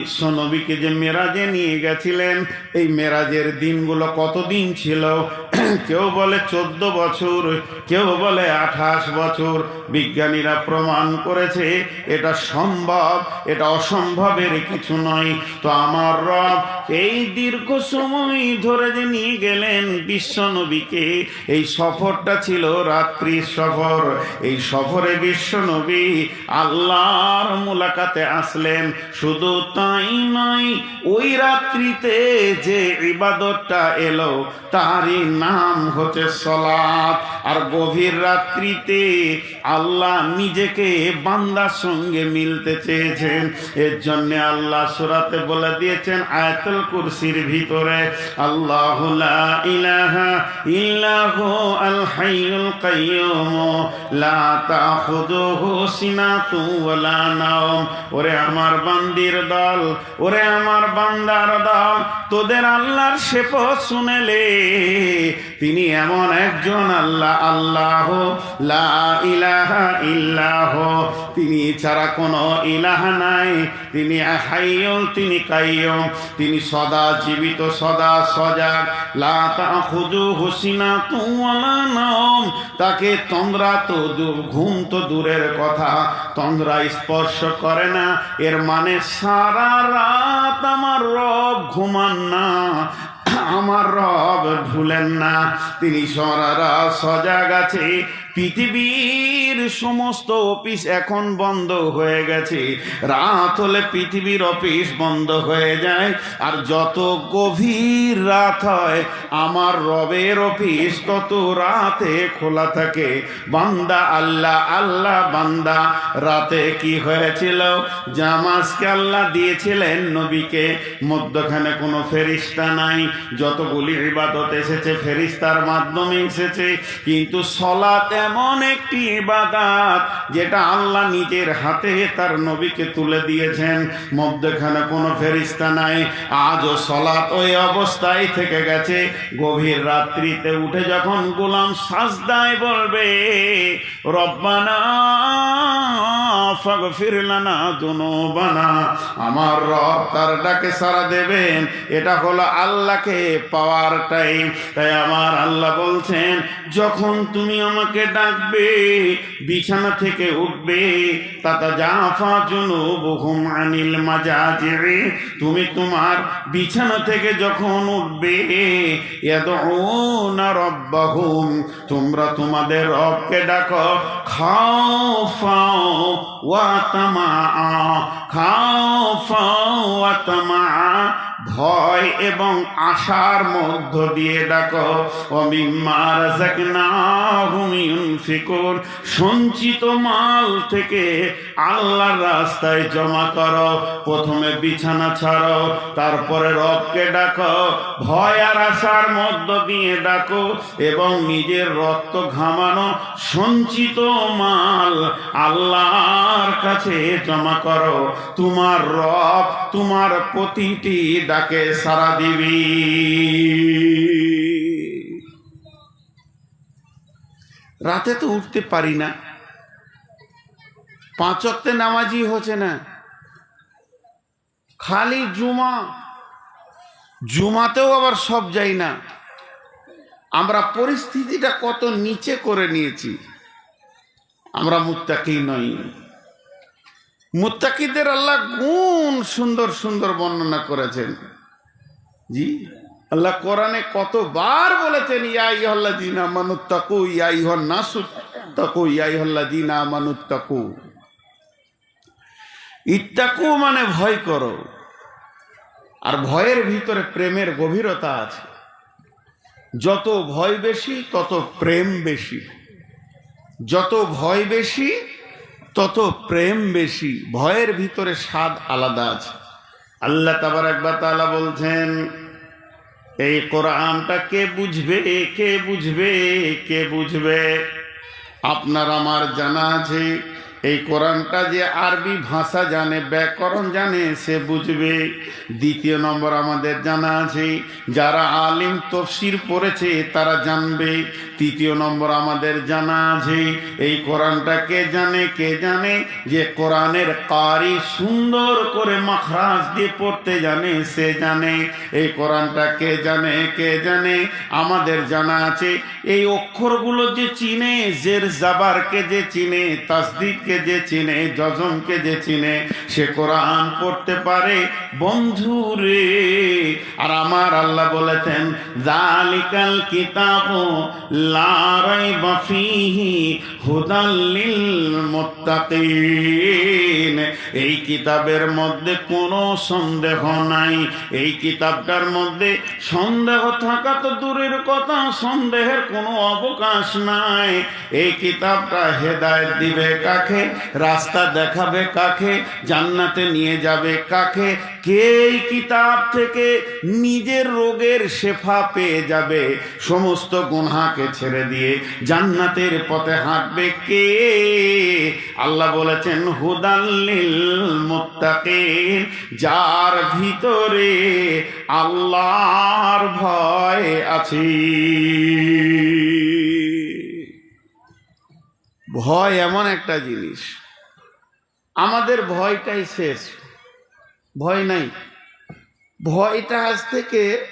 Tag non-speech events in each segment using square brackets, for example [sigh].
বিশ্বনবীকে যে মেরাজে নিয়ে গেছিলেন, এই মেরাজের দিনগুলো কতদিন ছিল? [clears throat] কেউ বলে চোদ্দ বছর, কেউ বলে আঠাশ বছর। বিজ্ঞানীরা প্রমাণ করেছে, এটা সম্ভব, এটা অসম্ভবের কিছু নয়। তো আমার রব এই দীর্ঘ সময় ধরে যে নিয়ে গেলেন বিশ্বনবীকে এই সফরটা ছিল রাত্রির সফর। এই সফরে বিশ্বনবী আল্লাহর মুলাকাতে আসলেন। শুধু তাই নয়, ওই রাত্রিতে যে ইবাদতটা এলো, তারই নাম হচ্ছে সলাৎ আর গভীর রাত্রিতে আল্লাহ নিজেকে বান্দার সঙ্গে মিলতে চেয়েছেন। এর জন্য আল্লাহ সুরাতে বলে দিয়েছেন, আয়াতুল কুরসির ভিতরে, আল্লাহ ইলাহা ইল্লাহু আল হাইয়ুল লা তাখুযুহু সিনাতু নাওম। ওরে আমার বান্দির দল, ওরে আমার বান্দার দল, তোদের আল্লাহর শুনেলে তিনি এমন একজন আল্লাহ আল্লাহ লা ইলাহা ইল্লাহ। তিনি ছাড়া কোনো ইলাহা নাই, তিনি হাইয়ুল, তিনি কাইয়ুম, তিনি সদা জীবিত, সদা সজাগ। লা তাখুযুহু সিনাতু ওয়ালা নাওম। তাকে তন্দ্রা তো ঘুম তো দূরের কথা তন্দ্রা স্পর্শ করে না। এর মানে সারা রাত আমার রব ঘুমান না, আমার রব ভুলেন না। তিনি সরারা সজাগ আছে পৃথিবীর সমস্ত অফিস এখন বন্ধ হয়ে গেছে। রাত হলে পৃথিবীর অফিস বন্ধ হয়ে যায়। আর যত গভীর রাত হয়, আমার রবের অফিস তত রাতে খোলা থাকে। বান্দা আল্লাহ আল্লাহ বান্দা, রাতে কি হয়েছিল? জামাজকে আল্লাহ দিয়েছিলেন নবীকে। মধ্যখানে কোনো ফেরিস্তা নাই। যতগুলি ইবাদত এসেছে, ফেরিস্তার মাধ্যমে এসেছে। কিন্তু সলাত এমন একটি ইবাদাত যেটা আল্লাহ নিজের হাতে তার নবীকে তুলে দিয়েছেন। মধ্যখানে কোনো ফেরিস্তা নাই। আজও সলাত ওই অবস্থায় থেকে গেছে। গভীর রাত্রিতে উঠে যখন গোলাম সাজদায় বলবে, রব্বানা ফাগফির লানা দুনুবানা। আমার রব তার ডাকে সারা দেবেন। এটা হলো আল্লাহকে পাওয়ার টাইম। তাই আমার আল্লাহ বলছেন, যখন তুমি আমাকে ডাকবে বিছানা থেকে উঠবে। আনিল মাজাজিরি তুমি তোমার বিছানা থেকে যখন উঠবে রাব্বাহুম, তোমরা তোমাদের রবকে ডাকো খাও ফাও ওয়া তামা খাও ফাও ওয়া তামা ভয় এবং আশার মধ্য দিয়ে ডাকো অমিম্মা রাযাকনাহুম ইউনফিকুন। সঞ্চিত মাল থেকে আল্লাহর রাস্তায় জমা করো। প্রথমে বিছানা ছাড়ো, তারপরে রবকে ডাকো। ভয় আর আশার মধ্য দিয়ে ডাকো এবং নিজের রক্ত ঘামানো সঞ্চিত মাল আল্লাহর কাছে জমা করো। তোমার রব তোমার প্রতিটি ডাকে সারা দিবি। রাতে তো উঠতে পারি না। পাঁচ অক্টে নামাজি হচ্ছে না। খালি জুমা। জুমাতেও আবার সব যাই না। আমরা পরিস্থিতিটা কত নিচে করে নিয়েছি। আমরা মুত্তাকি নই। মুত্তাকিদের আল্লাহ গুণ সুন্দর সুন্দর বর্ণনা করেছেন। জি? আল্লাহ কোরআনে কতবার বলেছেন, ইয়া ইহল্লা দিনা মানুত্তাকু ইয়া ইহন নাসুত তাকু, ইয়া ইহল্লা দিনা মানুত্তাকু ইত্তাকু মানে ভয় করো। আর ভয়ের ভিতরে প্রেমের গভীরতা আছে। যত ভয় বেশি, তত প্রেম বেশি। যত ভয় বেশি, তত প্রেম বেশি। ভয়ের ভিতরে স্বাদ আলাদা আছে। আল্লাহ তাবার একবার তালা বলছেন এই কোরআনটা কে বুঝবে কে বুঝবে কে বুঝবে? আপনার আমার জানা আছে এই কোরআনটা যে আরবি ভাষা জানে, ব্যাকরণ জানে, সে বুঝবে। দ্বিতীয় নম্বর আমাদের জানা আছে, যারা আলিম তফসির পড়েছে, তারা জানবে। তৃতীয় নম্বর আমাদের জানা আছে, এই কোরআনটা কে জানে কে জানে? যে কোরআনের কারি সুন্দর করে মাখরাজ দিয়ে পড়তে জানে, সে জানে। এই কোরআনটা কে জানে কে জানে? আমাদের জানা আছে, এই অক্ষরগুলো যে চিনে, জের জাবারকে যে চিনে তাসদিককে যে চিনে জজমকে যে চিনে, সে কোরআন পড়তে পারে। বন্ধু রে, আর আমার আল্লাহ বলেছেন জালিকাল কিতাব লারাই বাফিহি হুদাল্লিল মুত্তাকিন। এই কিতাবের মধ্যে কোনো সন্দেহ নাই। এই কিতাবটার মধ্যে সন্দেহ থাকা তো দূরের কথা, সন্দেহের কোনো অবকাশ নাই। এই কিতাবটা হেদায়েত দিবে কাকে? রাস্তা দেখাবে কাকে, জান্নাতে নিয়ে যাবে কাকে, কে কিতাব থেকে নিজের রোগের শেফা পেয়ে যাবে? সমস্ত গুনহাকে ছেড়ে দিয়ে জান্নাতের পথে হাঁটবে কে? আল্লাহ বলেছেন হুদাল্লিল মুত্তাকিন, যার ভিতরে আল্লাহর ভয় আছে ভয় এমন একটা জিনিস। আমাদের ভয়টাই শেষ। ভয় নাই। ভয়টা আজ থেকে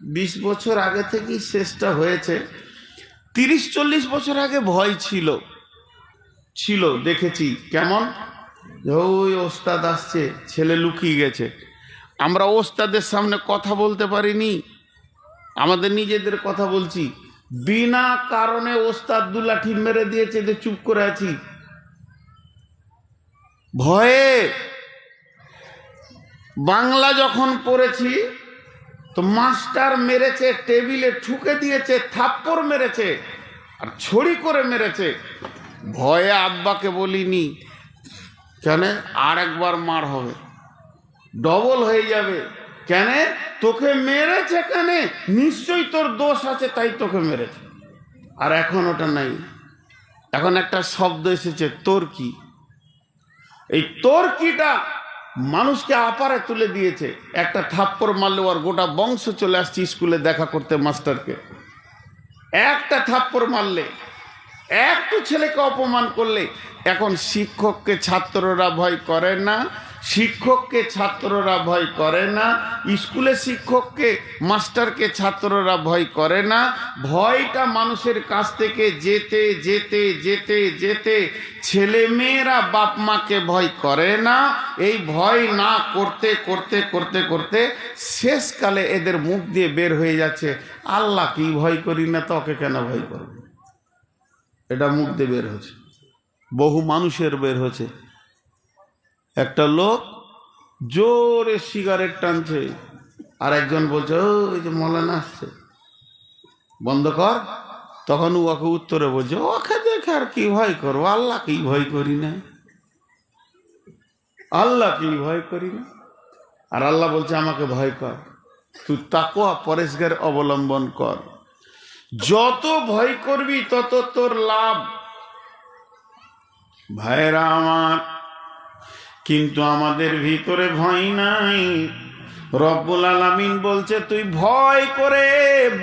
বিশ বছর আগে থেকেই শেষটা হয়েছে। তিরিশ, চল্লিশ বছর আগে ভয় ছিল। ছিল, দেখেছি। কেমন? ওই ওস্তাদ আসছে, ছেলে লুকিয়ে গেছে। আমরা ওস্তাদের সামনে কথা বলতে পারিনি। আমাদের নিজেদের কথা বলছি। বিনা কারণে ওস্তাদ দু লাঠি মেরে দিয়েছে যে চুপ করে আছি। ভয়ে বাংলা যখন পড়েছি, তো মাস্টার মেরেছে, টেবিলে ঠুকে দিয়েছে, থাপ্পড় মেরেছে, আর ছড়ি করে মেরেছে। ভয়ে আব্বাকে বলিনি, কেন? আর একবার মার হবে। ডবল হয়ে যাবে। কেন? তোকে মেরেছে কেন? নিশ্চয়ই তোর দোষ আছে, তাই তোকে মেরেছে। আর এখন ওটা নাই। এখন একটা শব্দ এসেছে, তোর কি? এই তোর কিটা মানুষকে আপারে তুলে দিয়েছে। একটা থাপ্পড় মারলে ওর গোটা বংশ চলে আসছে স্কুলে দেখা করতে মাস্টারকে। একটা থাপ্পড় মারলে, একটু ছেলেকে অপমান করলে, এখন শিক্ষককে ছাত্ররা ভয় করে না। শিক্ষককে ছাত্ররা ভয় করে না, স্কুলে শিক্ষককে, মাস্টারকে ছাত্ররা ভয় করে না। ভয়টা মানুষের কাছ থেকে যেতে যেতে যেতে যেতে ছেলে মেয়েরা বাপ মাকে ভয় করে না। এই ভয় না করতে করতে করতে করতে শেষকালে এদের মুখ দিয়ে বের হয়ে যাচ্ছে, আল্লাহ কি ভয় করি না, তোকে কেন ভয় করবে? এটা মুখ দিয়ে বের হচ্ছে। বহু মানুষের বের হচ্ছে। একটা লোক জোরে সিগারেট টানছে। আর একজন বলছে ও এই যে মলানা আসছে। বন্ধ কর। তখন ওকে উত্তরে বলছে, ওকে দেখে আর কি ভয় করব? আল্লাহ কি ভয় করি না? আল্লাহ কি ভয় করি না? আর আল্লাহ বলছে, আমাকে ভয় কর। তুই তাকোয়া পরেশগার অবলম্বন কর। যত ভয় করবি, তত তোর লাভ। ভাইরা আমার কিন্তু আমাদের ভিতরে ভয় নাই। রব্বুল আলামিন বলছে, তুই ভয় করে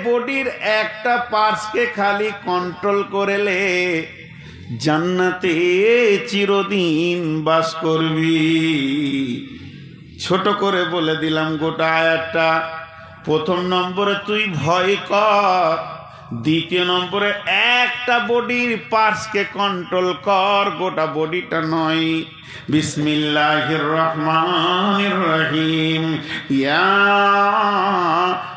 বডির একটা পার্সকে খালি কন্ট্রোল করেলে জান্নাতে চিরদিন বাস করবি। ছোট করে বলে দিলাম গোটা আয়াতটা। প্রথম নম্বরে, তুই ভয় কর। দ্বিতীয় নম্বরে, একটা বডির পার্সকে কন্ট্রোল কর, গোটা বডিটা নয়। বিসমিল্লাহ রহমান রহিম। ইয়া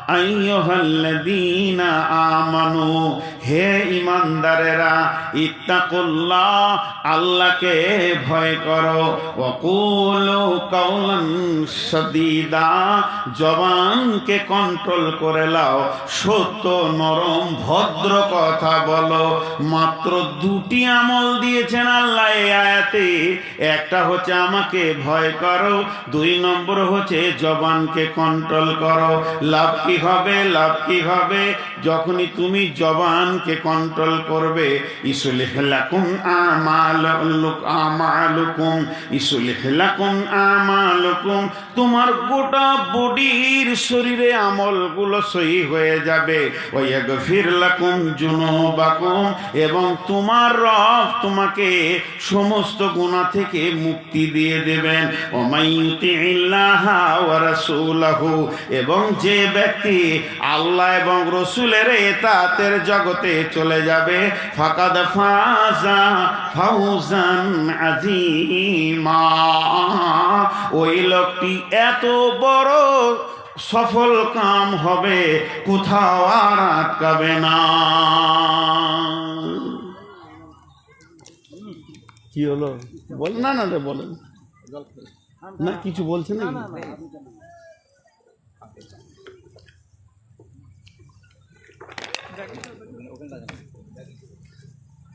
আইয়ুহাল্লাযীনা আমানু হে ইমানদারেরা, ইত্তাকুল্লাহ, আল্লাহকে ভয় করো। ওয়াকুলু কাওলান সাদীদা জবানকে কন্ট্রোল করে লাও। সত্য, নরম, ভদ্র কথা বলো। মাত্র দুটি আমল দিয়েছেন আল্লাহ এই আয়াতে। একটা হচ্ছে আমাকে ভয় করো, দুই নম্বর হচ্ছে জবানকে কন্ট্রোল করো। লাভ কি হবে? লাভ কি হবে? যখনই তুমি জবানকে কন্ট্রোল করবে। ইসলিহ লাকুম আমালুক আমালুকুম। ইসলিহ লাকুম আমালুকুম। তোমার গোটা বডির শরীরে আমলগুলো সহি হয়ে যাবে। ওয়াগফির লাকুম জুনুবাকুম এবং তোমার রব তোমাকে সমস্ত গুনাহ থেকে মুক্তি দিয়ে দেবেন। ওমাইয়ুতি ইল্লাহা ওয়া রাসূলাহু। এবং যে ব্যক্তি আল্লাহ এবং রসুলের এতাতের জগতে চলে যাবে। ফাকাদ ফাজা ফাউজান আজিমা ওই লোকটি এত বড় সফল কাম হবে কোথাও আর আটকাবে না। কি হলো? বল। না না রে বলেন না কিছু বলছে না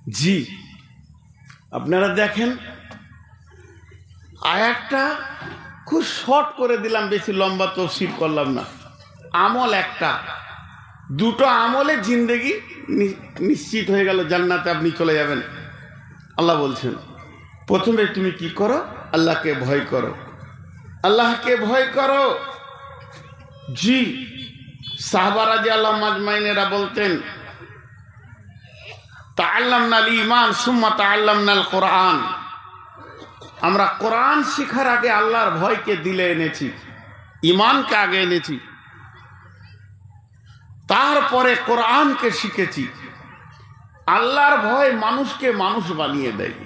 জি। আপনারা দেখেন আয়াতটা খুব শর্ট করে দিলাম, বেশি লম্বা তফসিল করলাম না। আমল একটা। দুটো আমলে জিন্দেগি নিশ্চিত হয়ে গেল, জান্নাতে আপনি চলে যাবেন। আল্লাহ বলছেন, প্রথমে তুমি কি করো? আল্লাহকে ভয় করো। আল্লাহকে ভয় করো। জি। সাহবারা যে আল্লাহ মাজমাইনেরা বলতেন ইমান সুম্মা কোরআন। আমরা কোরআন শিখার আগে আল্লাহর ভয়কে দিলে এনেছি ইমানকে আগে এনেছি। তারপরে কোরআনকে শিখেছি। আল্লাহর ভয় মানুষকে মানুষ বানিয়ে দেয়,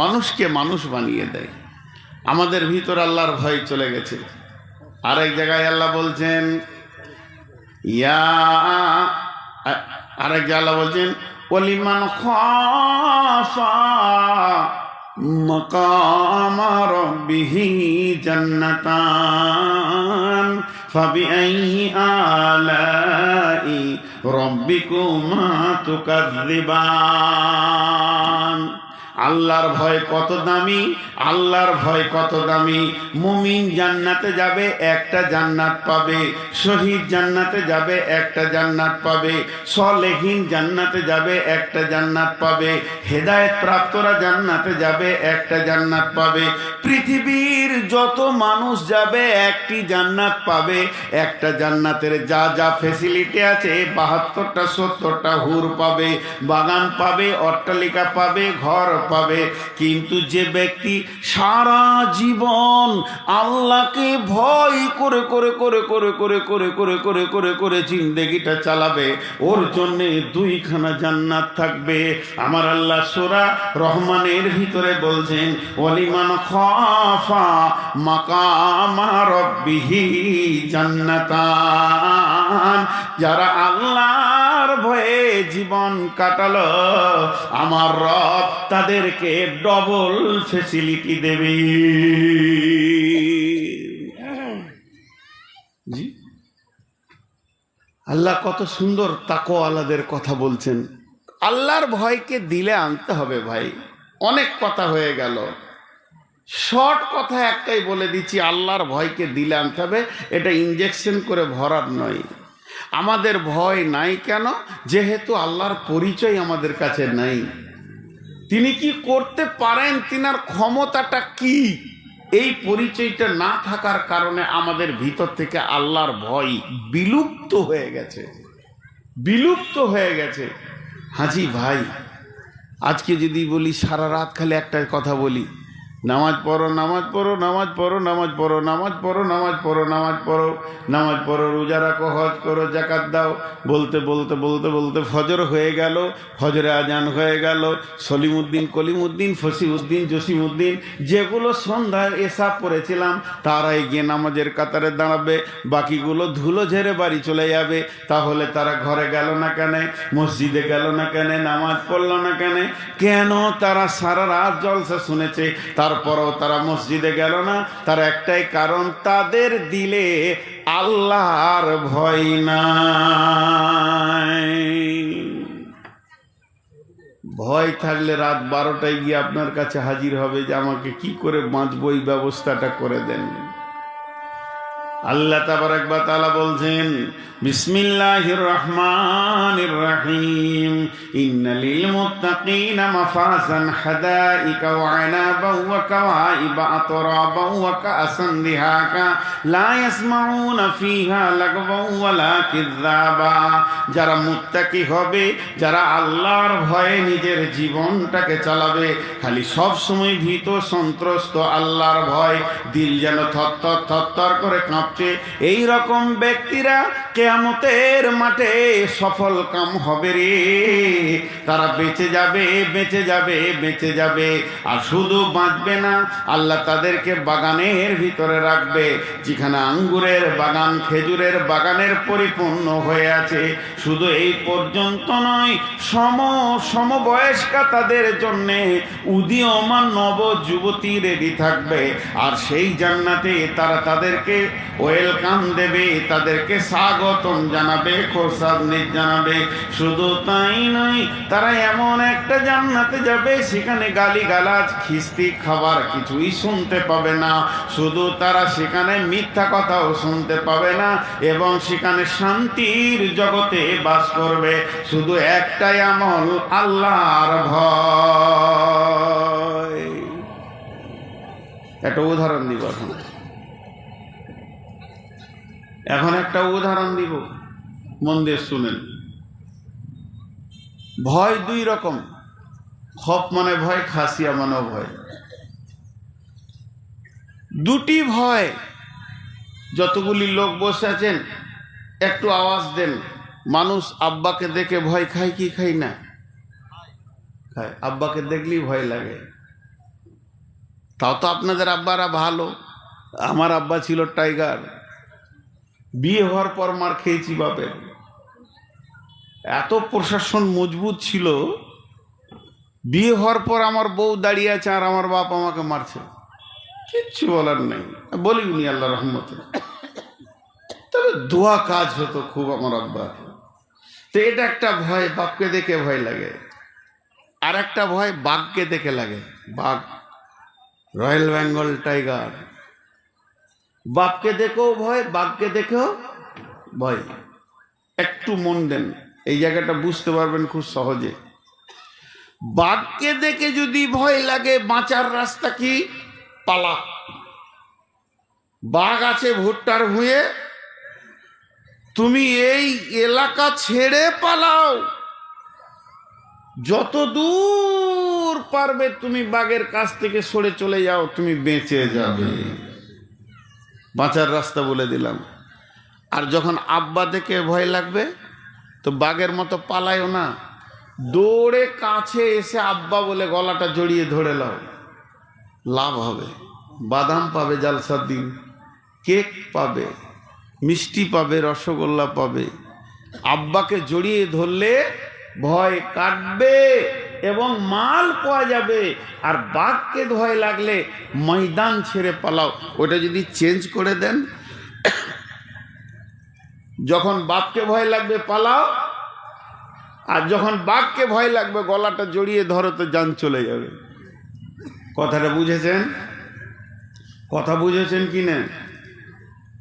মানুষকে মানুষ বানিয়ে দেয়। আমাদের ভিতর আল্লাহর ভয় চলে গেছে। আরেক জায়গায় আল্লাহ বলছেন, ইয়া আরেক আল্লাহ বলছেন ولمن خاف مقام ربه جنتان فبأي آلاء ربكما تكذبان؟ আল্লাহর ভয় কত দামি, আল্লাহর ভয় কত দামি। মুমিন জান্নাতে যাবে, একটা জান্নাত পাবে। শহীদ জান্নাতে যাবে, একটা জান্নাত পাবে। সলেহীন জান্নাতে যাবে, একটা জান্নাত পাবে। হেদায়েত প্রাপ্তরা জান্নাতে যাবে, একটা জান্নাত পাবে। পৃথিবীর যত মানুষ যাবে, একটি জান্নাত পাবে। একটা জান্নাতের যা যা ফেসিলিটি আছে, বাহাত্তরটা, সত্তরটা হুর পাবে, বাগান পাবে, অট্টালিকা পাবে, ঘর পাবে। কিন্তু যে ব্যক্তি সারা জীবন আল্লাহকে ভয় করে করে করে করে করে করে করে করে করে করে জিন্দেগিটা চালাবে, ওর জন্যে দুইখানা জান্নাত থাকবে। আমার আল্লাহ সোরা রহমানের ভিতরে বলছেন অলিমান খাফা মাকামা রব্বিহি জান্নাতান। যারা আল্লাহর ভয়ে জীবন কাটালো। আমার রব তাদেরকে ডবল ফেসিলিটি দেবে। আল্লাহ কত সুন্দর তাকো আলাদের কথা বলছেন। আল্লাহর ভয়কে দিলে আনতে হবে ভাই। অনেক কথা হয়ে গেল। শর্ট কথা একটাই বলে দিচ্ছি, আল্লাহর ভয়কে দিলে আনতে হবে। এটা ইঞ্জেকশন করে ভরার নয়। আমাদের ভয় নাই কেন? যেহেতু আল্লাহর পরিচয় আমাদের কাছে নাই। তিনি কি করতে পারেন? তিনার ক্ষমতাটা কি? এই পরিচয়টা না থাকার কারণে আমাদের ভিতর থেকে আল্লাহর ভয় বিলুপ্ত হয়ে গেছে। বিলুপ্ত হয়ে গেছে। হাজি ভাই, আজকে যদি বলি সারা রাত খালি একটা কথা বলি। নামাজ পড়ো নামাজ পড়ো নামাজ পড়ো নামাজ পড়ো নামাজ পড়ো নামাজ পড়ো নামাজ পড়ো নামাজ পড়ো, রোজা রাখো, হজ করো, জাকাত দাও। বলতে বলতে বলতে বলতে ফজর হয়ে গেল, ফজরে আজান হয়ে গেল, সলিমুদ্দিন, কলিমুদ্দিন, ফসিউদ্দিন, জসিমুদ্দিন, যেগুলো সন্ধ্যায় এসা পড়েছিলাম, তারাই গিয়ে নামাজের কাতারে দাঁড়াবে, বাকিগুলো ধুলো ঝেড়ে বাড়ি চলে যাবে, তাহলে তারা ঘরে গেল না কেন, মসজিদে গেল না কেন, নামাজ পড়ল না কেন কেন তারা সারা রাত জলসা শুনেছে তারপরও তারা মসজিদে গেল না। তার একটাই কারণ, তাদের দিলে আল্লাহর ভয় নাই। ভয় থাকলে রাত বারোটায় গিয়ে আপনার কাছে হাজির হবে যে আমাকে কি করে বাঁচবো, এই ব্যবস্থাটা করে দেন। আল্লাহ তাবারক ওয়া তাআলা বলছেন, বিসমিল্লাহির রহমানির রহিম। ইন্নালিল মুত্তাকিনা মাফাজান হাদাইকা ওয়া আনাবান ওয়া কাওয়াইবা আতরাবান ওয়া কাসান দিহাকা। লা ইয়াসমাউনা ফিহা লাগওয়ান ওয়ালা কিযাবা যারা মুত্তাকি হবে, যারা আল্লাহর ভয়ে নিজের জীবনটাকে চালাবে, খালি সব সময় ভীত, সন্ত্রস্ত, আল্লাহর ভয়, দিল যেন থরথর থরথর করে কাঁপছে এই রকম ব্যক্তিরা কেয়ামতের মাঠে সফল কাম হবে রে। তারা বেঁচে যাবে বেঁচে যাবে বেঁচে যাবে। আর শুধু বাঁচবে না, আল্লাহ তাদেরকে বাগানের ভিতরে রাখবে, যেখানে আঙ্গুরের বাগান, খেজুরের বাগানের পরিপূর্ণ হয়ে আছে। শুধু এই পর্যন্ত নয়, সম, সমবয়স্কা তাদের জন্যে উদীয়মান নব যুবতী রেডি থাকবে। আর সেই জান্নাতে তারা তাদেরকে ওয়েলকাম দেবে, তাদেরকে স্বাগতম জানাবে খোরসাদনিক জানাবে। শুধু তাই নয়, তারা এমন একটা জান্নাতে যাবে, সেখানে গালি গালাজ খিস্তি খাবার কিছুই শুনতে পাবে না। শুধু তারা সেখানে মিথ্যা কথাও শুনতে পাবে না, এবং সেখানে শান্তির জগতে বাস করবে। শুধু একটাই আমল, আল্লাহর ভয়। একটা উদাহরণ দিব এখন এখন একটা উদাহরণ দিব। মন দিয়ে শুনেন। ভয় দুই রকম। খপ মানে ভয়, খাসিয়া মানে ভয়। দুটি ভয়। যতগুলি লোক বসে আছেন, একটু আওয়াজ দেন। মানুষ আব্বাকে দেখে ভয় খায় কি খাই না? খায়। আব্বাকে দেখলেই ভয় লাগে। তাও তো আপনাদের আব্বারা ভালো। আমার আব্বা ছিল টাইগার। বিয়ে হওয়ার পর মার খেয়েছি বাপের। এত প্রশাসন মজবুত ছিল, বিয়ে হওয়ার পর আমার বউ দাঁড়িয়ে আছে আর আমার বাপ আমাকে মারছে। কিচ্ছু বলার নেই। বলি উনি আল্লাহ রহমতে। তবে দোয়া কাজ হতো খুব আমার আব্বা তো এটা একটা ভয়, বাপকে দেখে ভয় লাগে। আর একটা ভয়, বাঘকে দেখে লাগে। বাঘ, রয়্যাল বেঙ্গল টাইগার। বাপকে দেখেও ভয় বাঘকে দেখেও ভয়। একটু মন দেন, এই জায়গাটা বুঝতে পারবেন খুব সহজে। বাঘকে দেখে যদি ভয় লাগে, বাঁচার রাস্তা কি? পালা। বাঘ আছে ভুট্টার ভুঁয়ে, তুমি এই এলাকা ছেড়ে পালাও। যত দূর পারবে তুমি বাঘের কাছ থেকে সরে চলে যাও, তুমি বেঁচে যাবে। বাঁচার রাস্তা বলে দিলাম। আর যখন আব্বা দেখে ভয় লাগবে, তো বাঘের মতো পালায়ও না। দৌড়ে কাছে এসে আব্বা বলে গলাটা জড়িয়ে ধরে লাও লাভ হবে। বাদাম পাবে জালসার দিন। কেক পাবে। মিষ্টি পাবে, রসগোল্লা পাবে। আব্বাকে জড়িয়ে ধরলে ভয় কাটবে। এবং মাল পাওয়া যাবে। আর বাঘকে ভয় লাগলে ময়দান ছেড়ে পালাও। ওটা যদি চেঞ্জ করে দেন, যখন বাপকে ভয় লাগবে, পালাও। আর যখন বাঘকে ভয় লাগবে, গলাটা জড়িয়ে ধরো তো যান চলে যাবে। কথাটা বুঝেছেন? কথা বুঝেছেন কি না?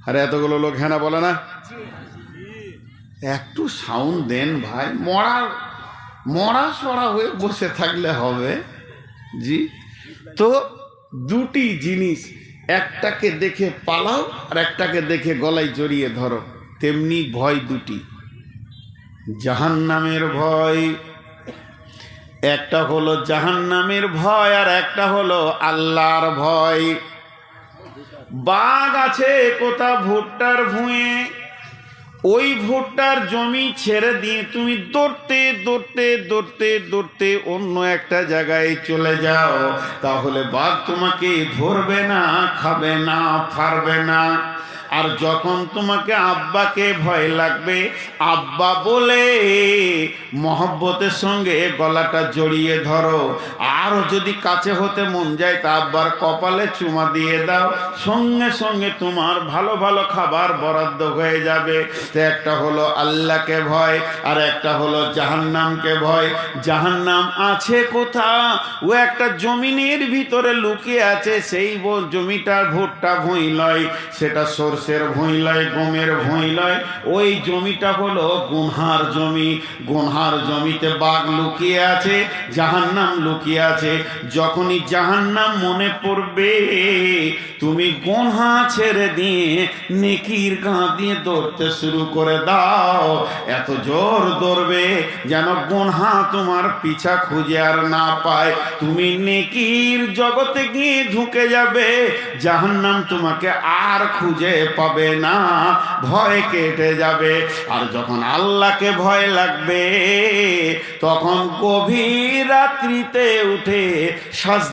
আরে এতগুলো লোক হ্যাঁ বলে না? একটু সাউন্ড দেন ভাই মরা মরা সরা হয়ে বসে থাকলে হবে। জি। তো দুটি জিনিস, একটাকে দেখে পালাও আর একটাকে দেখে গলায় জড়িয়ে ধরো। তেমনি ভয় দুটি। জাহান্নামের ভয়। একটা হলো জাহান্নামের ভয় আর একটা হলো আল্লাহর ভয়। বাঘ আছে কোথা ভুট্টার ভুঁয়ে। ওই ভুট্টার জমি ছেড়ে দিয়ে তুমি দৌড়তে দৌড়তে দৌড়তে দৌড়তে অন্য একটা জায়গায় চলে যাও। তাহলে বাঘ তোমাকে ধরবে না, খাবে না ফারবে না। আর যখন তোমাকে আব্বাকে ভয় লাগবে, আব্বা বলে, মহব্বতের সঙ্গে গলাটা জড়িয়ে ধরো। আরও যদি কাছে হতে মন যায় তা আব্বার কপালে চুমা দিয়ে দাও। সঙ্গে সঙ্গে তোমার ভালো ভালো খাবার বরাদ্দ হয়ে যাবে। একটা হলো আল্লাহকে ভয়, আর একটা হলো জাহান্নামকে ভয়। জাহান্নাম আছে কোথা ও একটা জমিনের ভিতরে লুকিয়ে আছে। সেই জমিটার ভুট্টা ভুঁই নয়। সেটা সরষে গোসের ভুঁই লয় গমের ভুঁই লয় ওই জমিটা হলো গুনহার জমি। গুনহার জমিতে বাঘ লুকিয়ে আছে, জাহান্নাম লুকিয়ে আছে। যখনই জাহান্নাম মনে পড়বে, তুমি গোনহা ছেড়ে দিয়ে নেকির গা দিয়ে দৌড়তে শুরু করে দাও। এত জোর দৌড়বে যেন গোনহা তোমার পিছা খুঁজে আর না পায়। তুমি নেকির জগতে গিয়ে ঢুকে যাবে, জাহান্নাম তোমাকে আর খুঁজে পাবে না, ভয় কেটে যাবে। আর যখন আল্লাহকে ভয় লাগবে, তখন গভীর রাত্রিতে উঠে সাজ